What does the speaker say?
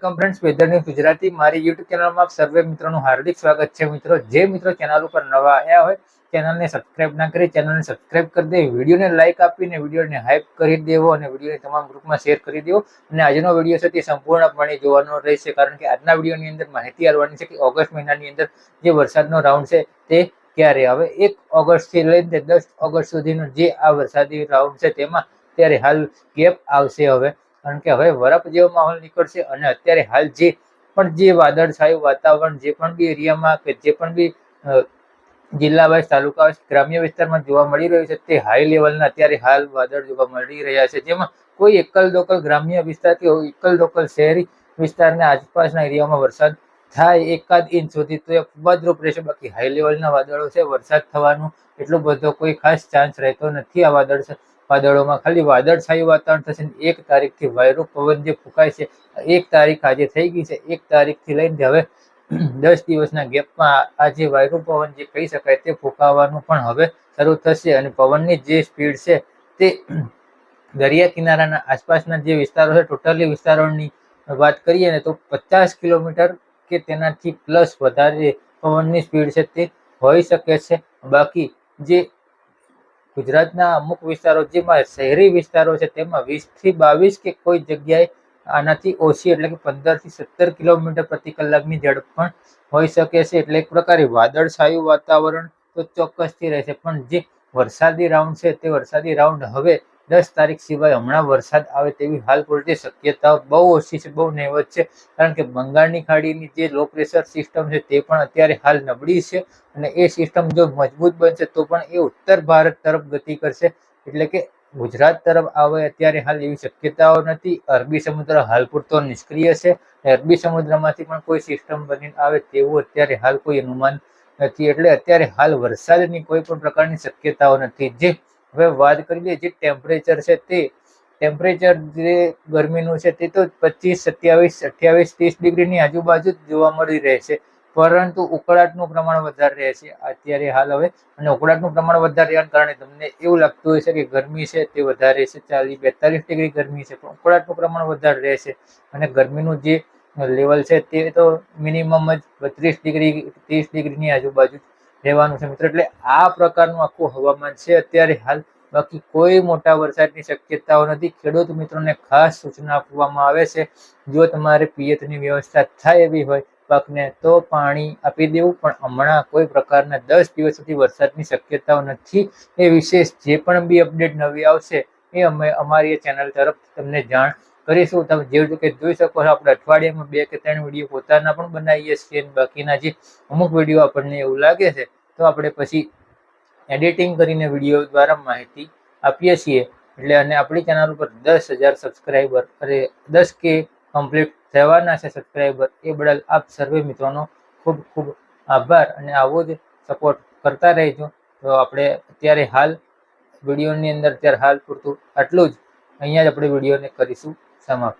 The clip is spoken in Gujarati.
Welcome friends વેધરની Gujarati. મારી યુટ્યુબ ચેનલમાં સર્વે મિત્રોનું હાર્દિક સ્વાગત છે મિત્રો. જે મિત્રો ચેનલ ઉપર નવા આવ્યા હોય ચેનલને સબસ્ક્રાઇબ ના કરી ચેનલને સબસ્ક્રાઇબ કરી દે વિડીયોને લાઇક આપીને વિડીયોને હાઇપ કરી દેવો અને વિડીયોને તમામ ગ્રુપમાં શેર કરી દેવો. અને આજનો વીડિયો છે તે સંપૂર્ણપણે જોવાનો રહેશે, કારણ કે આજના વિડીયોની અંદર માહિતી આવવાની છે કે ઓગસ્ટ મહિનાની અંદર જે વરસાદનો રાઉન્ડ છે તે ક્યારે હવે એક ઓગસ્ટથી લઈને દસ ઓગસ્ટ સુધીનો જે આ વરસાદી રાઉન્ડ છે તેમાં ત્યારે હાલ ગેપ આવશે હવે. કારણ કે હવે વરફ જેવો માહોલ નીકળશે અને અત્યારે હાલ જે પણ જે વાદળછાયું વાતાવરણ, જે પણ બી એરિયામાં કે જે પણ બી જિલ્લા વાઇઝ તાલુકા વાઇઝ ગ્રામ્ય વિસ્તારમાં જોવા મળી રહ્યું છે, તે હાઈ લેવલના અત્યારે હાલ વાદળ જોવા મળી રહ્યા છે. જેમાં કોઈ એકલ દોકલ ગ્રામ્ય વિસ્તાર કે એકલ દોકલ શહેરી વિસ્તારના આસપાસના એરિયામાં વરસાદ થાય એકાદ ઇંચ સુધી, તો એ ઉપદ્રુપ રહેશે બાકી હાઈ લેવલના વાદળો છે, વરસાદ થવાનું એટલો બધો કોઈ ખાસ ચાન્સ રહેતો નથી આ વાદળ વાદળોમાં ખાલી વાદળછાયું વાતાવરણ થશે એક તારીખથી વાયરો પવન જે ફૂંકાય છે, એક તારીખ આજે થઈ ગઈ છે, એક તારીખથી લઈને હવે દસ દિવસના ગેપમાં આ જે વાયરો પવન જે કહી શકાય તે ફૂંકાવાનું પણ હવે શરૂ થશે અને પવનની જે સ્પીડ છે તે દરિયા કિનારાના આસપાસના જે વિસ્તારો છે, ટોટલી વિસ્તારોની વાત કરીએ ને તો પચાસ કિલોમીટર કે તેનાથી પ્લસ વધારે પવનની સ્પીડ છે તે હોઈ શકે છે. બાકી જે ગુજરાતના અમુક વિસ્તારો જેમાં શહેરી વિસ્તારો છે, તેમાં વીસથી બાવીસ કે કોઈ જગ્યાએ આનાથી ઓછી એટલે કે પંદરથી સત્તર કિલોમીટર પ્રતિ કલાકની ઝડપ પણ હોઈ શકે છે. એટલે એક પ્રકારે વાદળછાયું વાતાવરણ તો ચોક્કસથી રહેશે. પણ જે વરસાદી રાઉન્ડ છે, તે વરસાદી રાઉન્ડ હવે દસ તારીખ સિવાય હમણાં વરસાદ આવે તેવી હાલ પૂરતી શક્યતાઓ બહુ ઓછી છે, બહુ નહીવત છે. કારણ કે બંગાળની ખાડીની જે લો પ્રેશર સિસ્ટમ છે તે પણ અત્યારે હાલ નબળી છે અને એ સિસ્ટમ જો મજબૂત બનશે તો પણ એ ઉત્તર ભારત તરફ ગતિ કરશે. એટલે કે ગુજરાત તરફ આવે અત્યારે હાલ એવી શક્યતાઓ નથી. અરબી સમુદ્ર હાલ પૂરતો નિષ્ક્રિય છે. અરબી સમુદ્રમાંથી પણ કોઈ સિસ્ટમ બની આવે તેવું અત્યારે હાલ કોઈ અનુમાન નથી. એટલે અત્યારે હાલ વરસાદની કોઈ પણ પ્રકારની શક્યતાઓ નથી. જે હવે વાત કરીએ જે ટેમ્પરેચર છે તે. ટેમ્પરેચર જે ગરમીનું છે તે તો પચીસ, સત્યાવીસ, અઠ્યાવીસ, ત્રીસ ડિગ્રીની આજુબાજુ જ જોવા મળી રહે છે. પરંતુ ઉકળાટનું પ્રમાણ વધારે રહે છે અત્યારે હાલ હવે. અને ઉકળાટનું પ્રમાણ વધારે રહેવાને કારણે તમને એવું લાગતું હોય છે કે ગરમી છે તે વધારે છે. ચાલીસ, બેતાલીસ ડિગ્રી ગરમી છે. પણ ઉકળાટનું પ્રમાણ વધારે રહે છે. અને ગરમીનું જે લેવલ છે તે તો મિનિમમ જ બત્રીસ ડિગ્રી, ત્રીસ ડિગ્રીની આજુબાજુ રહેવાનું છે મિત્રો. એટલે આ પ્રકારનું આખું હવામાન છે. અત્યારે હાલ બાકી કોઈ મોટા વરસાદની શક્યતાઓ નથી. ખેડૂત મિત્રોને ખાસ સૂચના આપવામાં આવે છે. જો તમારે પિયતની વ્યવસ્થા થાય એવી હોય પાકને, તો પાણી આપી દેવું. પણ હમણાં કોઈ પ્રકારના દસ દિવસ સુધી વરસાદની શક્યતાઓ નથી. એ વિશેષ જે પણ બી અપડેટ નવી આવશે, એ અમે અમારી ચેનલ તરફ તમને જાણ કરીશું. તમે જેવું કે જોઈ શકો છો, આપણે અઠવાડિયામાં બે કે ત્રણ વીડિયો પોતાના પણ બનાવીએ છીએ બાકીના જે અમુક વીડિયો આપણને એવું લાગે છે, તો આપણે પછી એડિટિંગ કરીને વીડિયો દ્વારા માહિતી આપીએ છીએ. એટલે અને આપણી ચેનલ ઉપર દસ હજાર સબસ્ક્રાઈબર અરે દસ કે કમ્પ્લીટ થવાના છે સબસ્ક્રાઈબર એ બદલ આપ સર્વે મિત્રોનો ખૂબ ખૂબ આભાર અને આવો જ સપોર્ટ કરતા રહેજો. તો આપણે અત્યારે હાલ વિડીયોની અંદર, અત્યારે હાલ પૂરતું આટલું જ. અહીંયા જ આપણે વિડીયોને કરીશું. 様。